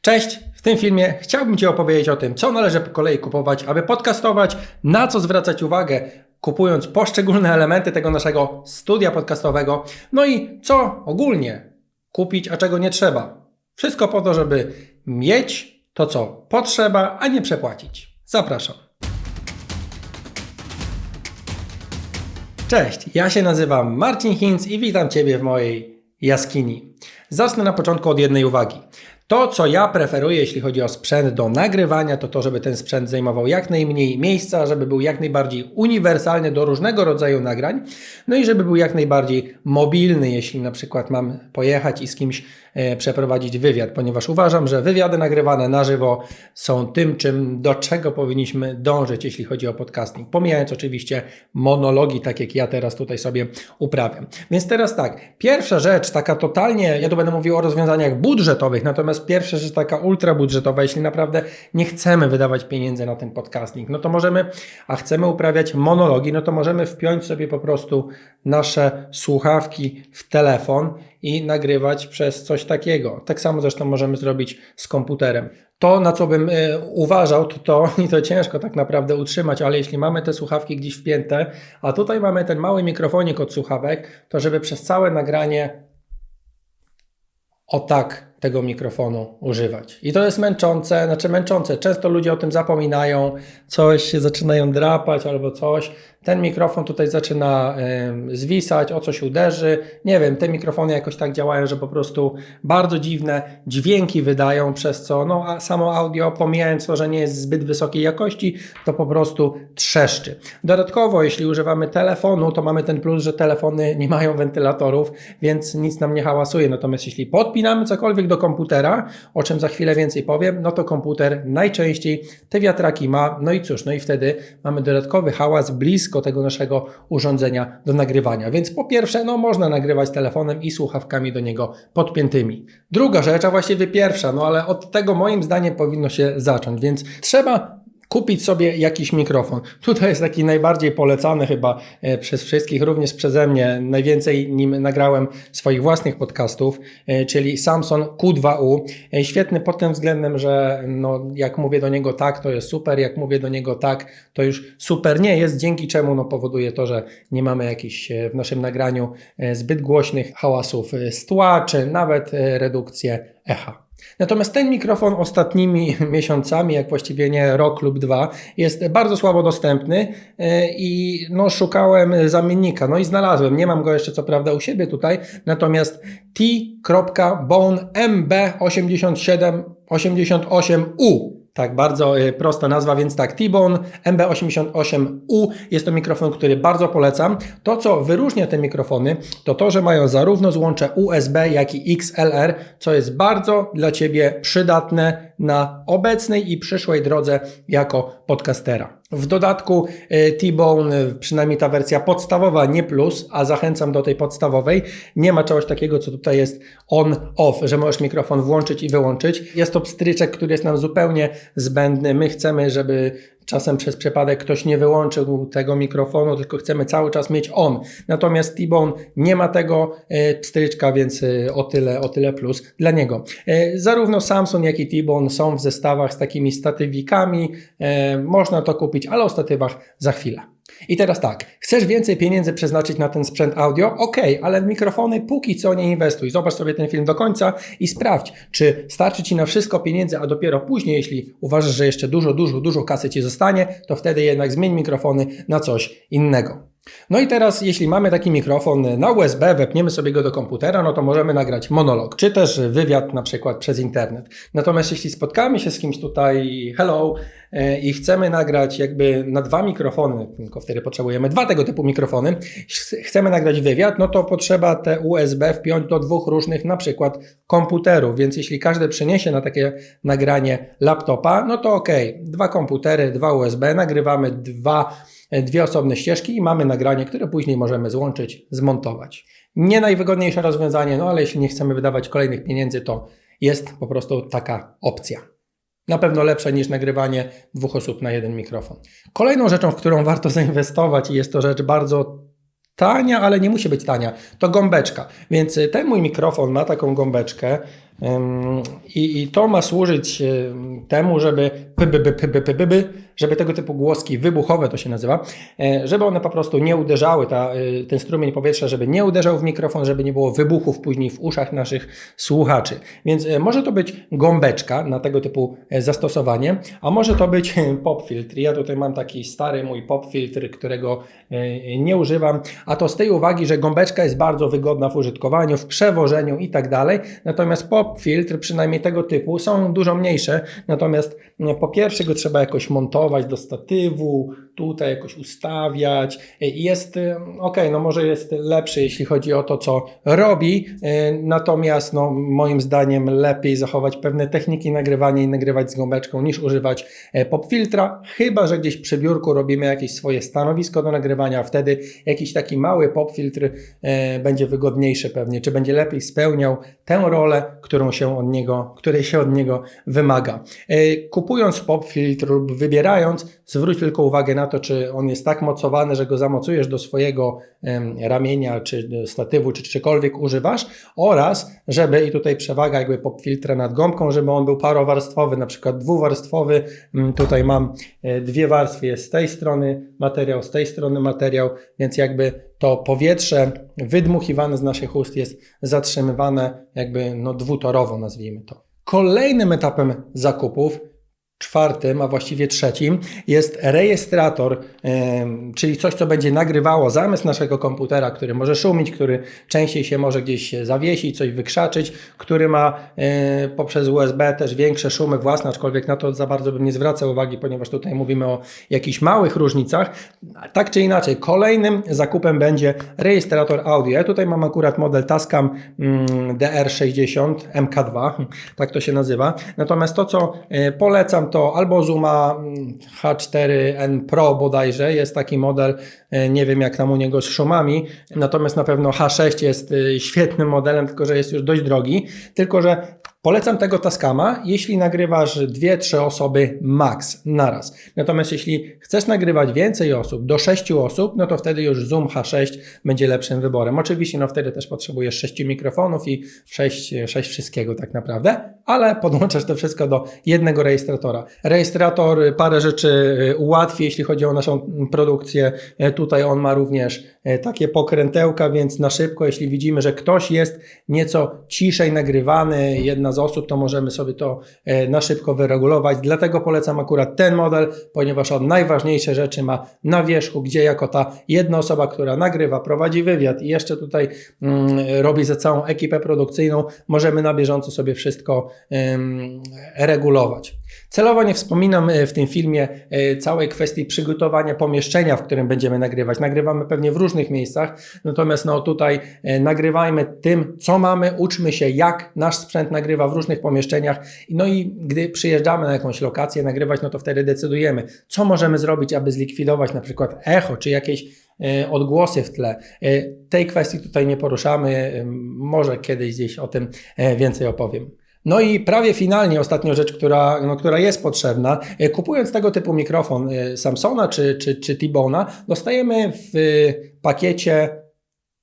Cześć! W tym filmie chciałbym Ci opowiedzieć o tym, co należy po kolei kupować, aby podcastować, na co zwracać uwagę, kupując poszczególne elementy tego naszego studia podcastowego, no i co ogólnie kupić, a czego nie trzeba. Wszystko po to, żeby mieć to, co potrzeba, a nie przepłacić. Zapraszam. Cześć, ja się nazywam Marcin Hinz i witam Ciebie w mojej jaskini. Zacznę na początku od jednej uwagi. To, co ja preferuję, jeśli chodzi o sprzęt do nagrywania, to to, żeby ten sprzęt zajmował jak najmniej miejsca, żeby był jak najbardziej uniwersalny do różnego rodzaju nagrań, no i żeby był jak najbardziej mobilny, jeśli na przykład mam pojechać i z kimś przeprowadzić wywiad, ponieważ uważam, że wywiady nagrywane na żywo są tym, czym do czego powinniśmy dążyć, jeśli chodzi o podcasting. Pomijając oczywiście monologi, tak jak ja teraz tutaj sobie uprawiam. Więc teraz tak, pierwsza rzecz, taka totalnie, ja tu będę mówił o rozwiązaniach budżetowych, natomiast pierwsza rzecz taka ultra budżetowa, jeśli naprawdę nie chcemy wydawać pieniędzy na ten podcasting, no to możemy, a chcemy uprawiać monologi, no to możemy wpiąć sobie po prostu nasze słuchawki w telefon i nagrywać przez coś takiego. Tak samo zresztą możemy zrobić z komputerem. To, na co bym y, uważał, to, to i to ciężko tak naprawdę utrzymać, ale jeśli mamy te słuchawki gdzieś wpięte, a tutaj mamy ten mały mikrofonik od słuchawek, to żeby przez całe nagranie o tak tego mikrofonu używać. I to jest męczące, znaczy męczące. Często ludzie o tym zapominają, coś się zaczynają drapać albo coś. Ten mikrofon tutaj zaczyna zwisać, o coś uderzy. Nie wiem, te mikrofony jakoś tak działają, że po prostu bardzo dziwne dźwięki wydają, przez co no, a samo audio, pomijając to, że nie jest zbyt wysokiej jakości, to po prostu trzeszczy. Dodatkowo, jeśli używamy telefonu, to mamy ten plus, że telefony nie mają wentylatorów, więc nic nam nie hałasuje. Natomiast jeśli podpinamy cokolwiek do komputera, o czym za chwilę więcej powiem, no to komputer najczęściej te wiatraki ma, no i cóż, no i wtedy mamy dodatkowy hałas blisko tego naszego urządzenia do nagrywania. Więc po pierwsze, no można nagrywać telefonem i słuchawkami do niego podpiętymi. Druga rzecz, a właściwie pierwsza, no ale od tego moim zdaniem powinno się zacząć, więc trzeba kupić sobie jakiś mikrofon. Tutaj jest taki najbardziej polecany chyba e, przez wszystkich, również przeze mnie. Najwięcej nim nagrałem swoich własnych podcastów, e, czyli Samsung Q2U. E, Świetny pod tym względem, że no, jak mówię do niego tak, to jest super, jak mówię do niego tak, to już super nie jest, dzięki czemu no, powoduje to, że nie mamy jakichś w naszym nagraniu zbyt głośnych hałasów z tła, czy nawet redukcję echa. Natomiast ten mikrofon ostatnimi miesiącami, jak właściwie nie rok lub dwa, jest bardzo słabo dostępny i no, szukałem zamiennika. No i znalazłem. Nie mam go jeszcze co prawda u siebie tutaj, natomiast t.bone MB8788U tak, bardzo y, prosta nazwa, więc tak, T-Bone MB88U jest to mikrofon, który bardzo polecam. To, co wyróżnia te mikrofony, to to, że mają zarówno złącze USB, jak i XLR, co jest bardzo dla Ciebie przydatne na obecnej i przyszłej drodze jako podcastera. W dodatku y, T-Bone, y, przynajmniej ta wersja podstawowa, nie plus, a zachęcam do tej podstawowej, nie ma czegoś takiego, co tutaj jest on-off, że możesz mikrofon włączyć i wyłączyć. Jest to pstryczek, który jest nam zupełnie zbędny. My chcemy, żeby czasem przez przypadek ktoś nie wyłączył tego mikrofonu, tylko chcemy cały czas mieć on. Natomiast T-Bone nie ma tego e, pstryczka, więc e, o tyle, o tyle plus dla niego. E, zarówno Samsung, jak i T-Bone są w zestawach z takimi statywikami. Można to kupić, ale o statywach za chwilę. I teraz tak, chcesz więcej pieniędzy przeznaczyć na ten sprzęt audio? Ok, ale w mikrofony póki co nie inwestuj. Zobacz sobie ten film do końca i sprawdź, czy starczy Ci na wszystko pieniędzy, a dopiero później, jeśli uważasz, że jeszcze dużo, dużo, dużo kasy Ci zostanie, to wtedy jednak zmień mikrofony na coś innego. No i teraz, jeśli mamy taki mikrofon na USB, wepniemy sobie go do komputera, no to możemy nagrać monolog, czy też wywiad na przykład przez internet. Natomiast jeśli spotkamy się z kimś tutaj, hello, e, i chcemy nagrać jakby na dwa mikrofony, tylko wtedy potrzebujemy dwa tego typu mikrofony, chcemy nagrać wywiad, no to potrzeba te USB wpiąć do dwóch różnych na przykład komputerów, więc jeśli każdy przyniesie na takie nagranie laptopa, no to ok, dwa komputery, dwa USB, nagrywamy dwa dwie osobne ścieżki i mamy nagranie, które później możemy złączyć, zmontować. Nie najwygodniejsze rozwiązanie, no ale jeśli nie chcemy wydawać kolejnych pieniędzy, to jest po prostu taka opcja. Na pewno lepsze niż nagrywanie dwóch osób na jeden mikrofon. Kolejną rzeczą, w którą warto zainwestować i jest to rzecz bardzo tania, ale nie musi być tania, to gąbeczka. Więc ten mój mikrofon ma taką gąbeczkę, I, I to ma służyć ym, temu, żeby pyby, pyby, pyby, pyby, żeby tego typu głoski wybuchowe to się nazywa, e, żeby one po prostu nie uderzały, ta, y, ten strumień powietrza, żeby nie uderzał w mikrofon, żeby nie było wybuchów później w uszach naszych słuchaczy. Więc e, może to być gąbeczka na tego typu e, zastosowanie, a może to być pop filtr. Ja tutaj mam taki stary mój pop filtr, którego e, nie używam, a to z tej uwagi, że gąbeczka jest bardzo wygodna w użytkowaniu, w przewożeniu i tak dalej, natomiast pop filtr, przynajmniej tego typu, są dużo mniejsze, natomiast e, po pierwsze go trzeba jakoś montować do statywu, tutaj jakoś ustawiać. E, Jest ok, no może jest lepszy, jeśli chodzi o to, co robi, e, natomiast no, moim zdaniem lepiej zachować pewne techniki nagrywania i nagrywać z gąbeczką niż używać e, popfiltra, chyba że gdzieś przy biurku robimy jakieś swoje stanowisko do nagrywania, wtedy jakiś taki mały popfiltr e, będzie wygodniejszy pewnie, czy będzie lepiej spełniał tę rolę, którą się od niego, której się od niego wymaga. E, Kupując popfiltr lub wybierając, zwróć tylko uwagę na to, czy on jest tak mocowany, że go zamocujesz do swojego ramienia, czy statywu, czy czegokolwiek używasz oraz, żeby, i tutaj przewaga jakby popfiltra nad gąbką, żeby on był parowarstwowy, na przykład dwuwarstwowy. Mm, Tutaj mam e, dwie warstwy, jest z tej strony materiał, z tej strony materiał, więc jakby to powietrze wydmuchiwane z naszych ust jest zatrzymywane jakby no dwutorowo, nazwijmy to. Kolejnym etapem zakupów czwartym, a właściwie trzecim, jest rejestrator, czyli coś, co będzie nagrywało zamysł naszego komputera, który może szumić, który częściej się może gdzieś zawiesić, coś wykrzaczyć, który ma e, poprzez USB też większe szumy własne, aczkolwiek na to za bardzo bym nie zwracał uwagi, ponieważ tutaj mówimy o jakichś małych różnicach. Tak czy inaczej, kolejnym zakupem będzie rejestrator audio. Ja tutaj mam akurat model Tascam mm, DR60 MK2, tak to się nazywa. Natomiast to, co e, polecam, to albo Zuma mm, H4N Pro bodajże, jest taki model, e, nie wiem jak tam u niego z szumami, natomiast na pewno H6 jest e, świetnym modelem, tylko że jest już dość drogi, tylko że Polecam tego Tascama, jeśli nagrywasz dwie, trzy osoby max naraz. Natomiast jeśli chcesz nagrywać więcej osób, do 6 osób, no to wtedy już Zoom H6 będzie lepszym wyborem. Oczywiście no wtedy też potrzebujesz 6 mikrofonów i 6, 6 wszystkiego tak naprawdę, ale podłączasz to wszystko do jednego rejestratora. Rejestrator parę rzeczy y, ułatwi, jeśli chodzi o naszą produkcję. Y, Tutaj on ma również takie pokrętełka, więc na szybko, jeśli widzimy, że ktoś jest nieco ciszej nagrywany, jedna z osób, to możemy sobie to e, na szybko wyregulować. Dlatego polecam akurat ten model, ponieważ on najważniejsze rzeczy ma na wierzchu, gdzie jako ta jedna osoba, która nagrywa, prowadzi wywiad i jeszcze tutaj mm, robi za całą ekipę produkcyjną, możemy na bieżąco sobie wszystko em, regulować. Celowo nie wspominam e, w tym filmie e, całej kwestii przygotowania pomieszczenia, w którym będziemy nagrywać. Nagrywamy pewnie w różnych miejscach, natomiast no tutaj e, nagrywajmy tym, co mamy, uczmy się, jak nasz sprzęt nagrywa w różnych pomieszczeniach. No i gdy przyjeżdżamy na jakąś lokację nagrywać, no to wtedy decydujemy, co możemy zrobić, aby zlikwidować na przykład echo, czy jakieś odgłosy w tle. Tej kwestii tutaj nie poruszamy, może kiedyś gdzieś o tym więcej opowiem. No i prawie finalnie ostatnia rzecz, która, no, która jest potrzebna. E, Kupując tego typu mikrofon e, Samsona czy, czy, czy T-Bone'a, dostajemy w pakiecie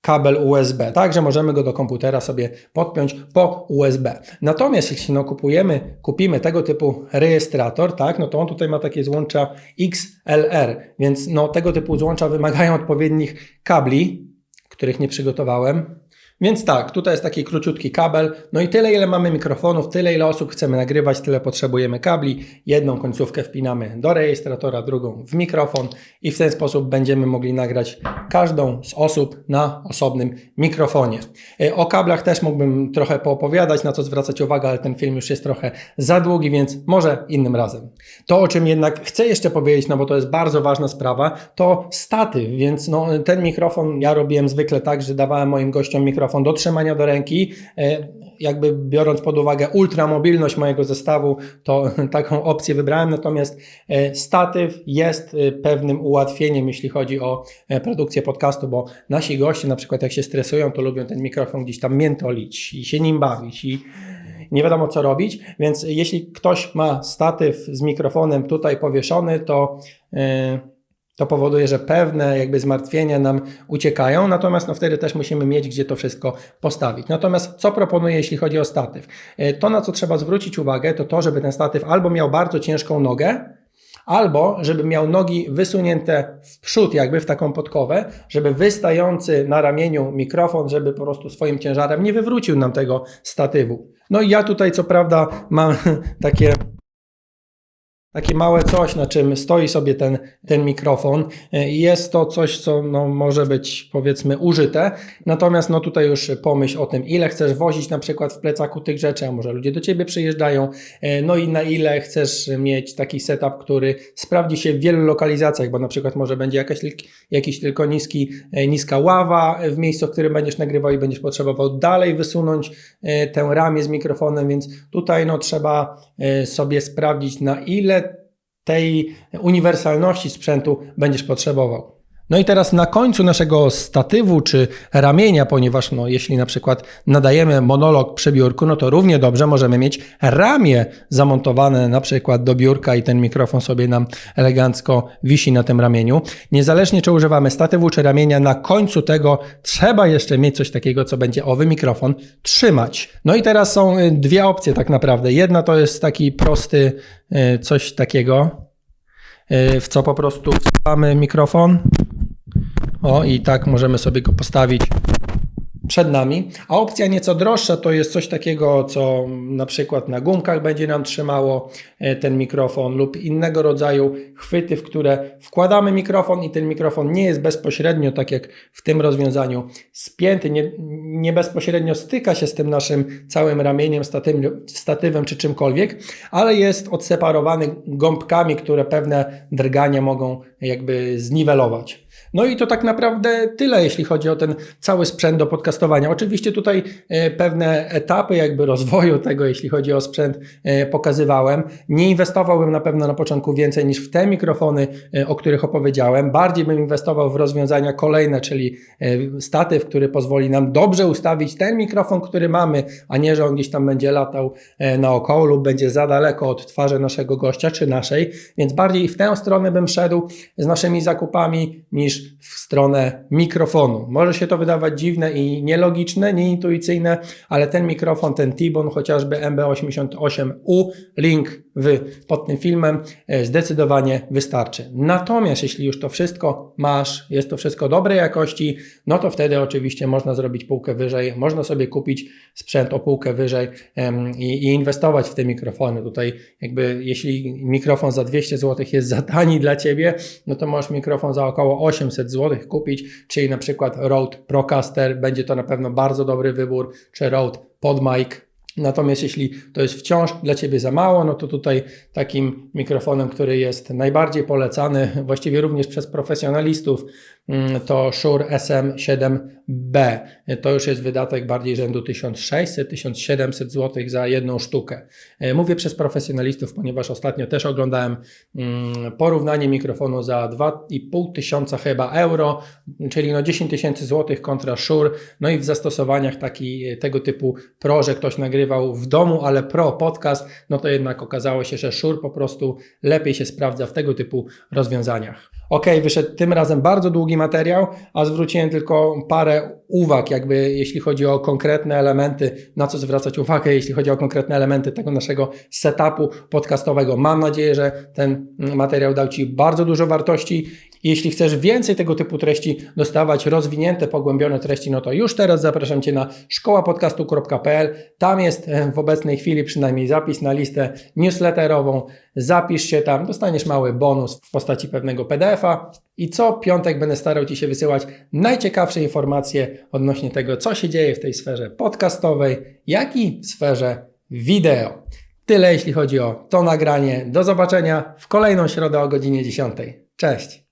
kabel USB, tak, że możemy go do komputera sobie podpiąć po USB. Natomiast jeśli no kupujemy, kupimy tego typu rejestrator, tak, no to on tutaj ma takie złącza XLR, więc no tego typu złącza wymagają odpowiednich kabli, których nie przygotowałem. Więc tak, tutaj jest taki króciutki kabel. No i tyle, ile mamy mikrofonów, tyle, ile osób chcemy nagrywać, tyle potrzebujemy kabli. Jedną końcówkę wpinamy do rejestratora, drugą w mikrofon i w ten sposób będziemy mogli nagrać każdą z osób na osobnym mikrofonie. E, O kablach też mógłbym trochę poopowiadać, na co zwracać uwagę, ale ten film już jest trochę za długi, więc może innym razem. To, o czym jednak chcę jeszcze powiedzieć, no bo to jest bardzo ważna sprawa, to statyw, więc no, ten mikrofon ja robiłem zwykle tak, że dawałem moim gościom mikrofon do trzymania do ręki. E, Jakby biorąc pod uwagę ultramobilność mojego zestawu, to taką opcję wybrałem. Natomiast e, statyw jest e, pewnym ułatwieniem, jeśli chodzi o produkcję podcastu, bo nasi goście, na przykład jak się stresują, to lubią ten mikrofon gdzieś tam miętolić i się nim bawić i nie wiadomo co robić, więc jeśli ktoś ma statyw z mikrofonem tutaj powieszony, to, yy, to powoduje, że pewne jakby zmartwienia nam uciekają, natomiast no wtedy też musimy mieć gdzie to wszystko postawić. Natomiast co proponuję, jeśli chodzi o statyw? E, To, na co trzeba zwrócić uwagę, to to, żeby ten statyw albo miał bardzo ciężką nogę, albo żeby miał nogi wysunięte w przód, jakby w taką podkowę, żeby wystający na ramieniu mikrofon, żeby po prostu swoim ciężarem nie wywrócił nam tego statywu. No i ja tutaj co prawda mam takie takie małe coś, na czym stoi sobie ten, ten mikrofon. Y, Jest to coś, co no, może być powiedzmy użyte, natomiast no, tutaj już pomyśl o tym, ile chcesz wozić na przykład w plecaku tych rzeczy, a może ludzie do Ciebie przyjeżdżają, y, no i na ile chcesz mieć taki setup, który sprawdzi się w wielu lokalizacjach, bo na przykład może będzie jakaś, jakiś tylko niski, y, niska ława w miejscu, w którym będziesz nagrywał i będziesz potrzebował dalej wysunąć tę ramię z mikrofonem, więc tutaj no, trzeba sobie sprawdzić na ile tej uniwersalności sprzętu będziesz potrzebował. No i teraz na końcu naszego statywu czy ramienia, ponieważ no, jeśli na przykład nadajemy monolog przy biurku, no to równie dobrze możemy mieć ramię zamontowane na przykład do biurka i ten mikrofon sobie nam elegancko wisi na tym ramieniu. Niezależnie czy używamy statywu czy ramienia, na końcu tego trzeba jeszcze mieć coś takiego, co będzie owy mikrofon trzymać. No i teraz są y, dwie opcje tak naprawdę. Jedna to jest taki prosty y, coś takiego, y, w co po prostu wsuwamy mikrofon. O, i tak możemy sobie go postawić przed nami. A opcja nieco droższa to jest coś takiego, co na przykład na gumkach będzie nam trzymało e, ten mikrofon lub innego rodzaju chwyty, w które wkładamy mikrofon i ten mikrofon nie jest bezpośrednio, tak jak w tym rozwiązaniu, spięty, nie, nie bezpośrednio styka się z tym naszym całym ramieniem, statywem, statywem czy czymkolwiek, ale jest odseparowany gąbkami, które pewne drgania mogą jakby zniwelować. No i to tak naprawdę tyle, jeśli chodzi o ten cały sprzęt do podcastowania. Oczywiście tutaj e, pewne etapy jakby rozwoju tego, jeśli chodzi o sprzęt, e, pokazywałem. Nie inwestowałbym na pewno na początku więcej niż w te mikrofony, e, o których opowiedziałem. Bardziej bym inwestował w rozwiązania kolejne, czyli statyw, który pozwoli nam dobrze ustawić ten mikrofon, który mamy, a nie, że on gdzieś tam będzie latał naokoło lub będzie za daleko od twarzy naszego gościa czy naszej. Więc bardziej w tę stronę bym szedł z naszymi zakupami niż w stronę mikrofonu. Może się to wydawać dziwne i nielogiczne, nieintuicyjne, ale ten mikrofon, ten T-Bone, chociażby MB88U, link w, pod tym filmem, e, zdecydowanie wystarczy. Natomiast jeśli już to wszystko masz, jest to wszystko dobrej jakości, no to wtedy oczywiście można zrobić półkę wyżej, można sobie kupić sprzęt o półkę wyżej i, i inwestować w te mikrofony. Tutaj jakby jeśli mikrofon za 200 zł jest za tani dla Ciebie, no to możesz mikrofon za około 800 zł kupić, czyli na przykład Rode Procaster, będzie to na pewno bardzo dobry wybór, czy Rode PodMic, Natomiast jeśli to jest wciąż dla Ciebie za mało, no to tutaj takim mikrofonem, który jest najbardziej polecany, właściwie również przez profesjonalistów, mm, to Shure SM7B. To już jest wydatek bardziej rzędu 1600-1700 zł za jedną sztukę. E, Mówię przez profesjonalistów, ponieważ ostatnio też oglądałem mm, porównanie mikrofonu za 2,5 tysiąca chyba euro, czyli no 10 tysięcy złotych kontra Shure. No i w zastosowaniach taki, tego typu pro, że ktoś nagrywał w domu, ale pro podcast, no to jednak okazało się, że Shure po prostu lepiej się sprawdza w tego typu rozwiązaniach. Ok, wyszedł tym razem bardzo długi materiał, a zwróciłem tylko parę uwag, jakby jeśli chodzi o konkretne elementy, na co zwracać uwagę, jeśli chodzi o konkretne elementy tego naszego setupu podcastowego. Mam nadzieję, że ten materiał dał Ci bardzo dużo wartości. Jeśli chcesz więcej tego typu treści dostawać, rozwinięte, pogłębione treści, no to już teraz zapraszam Cię na szkołapodcastu.pl. Tam jest e, w obecnej chwili przynajmniej zapis na listę newsletterową. Zapisz się tam, dostaniesz mały bonus w postaci pewnego PDF-a i co piątek będę starał Ci się wysyłać najciekawsze informacje odnośnie tego, co się dzieje w tej sferze podcastowej, jak i w sferze wideo. Tyle jeśli chodzi o to nagranie. Do zobaczenia w kolejną środę o godzinie 10. Cześć!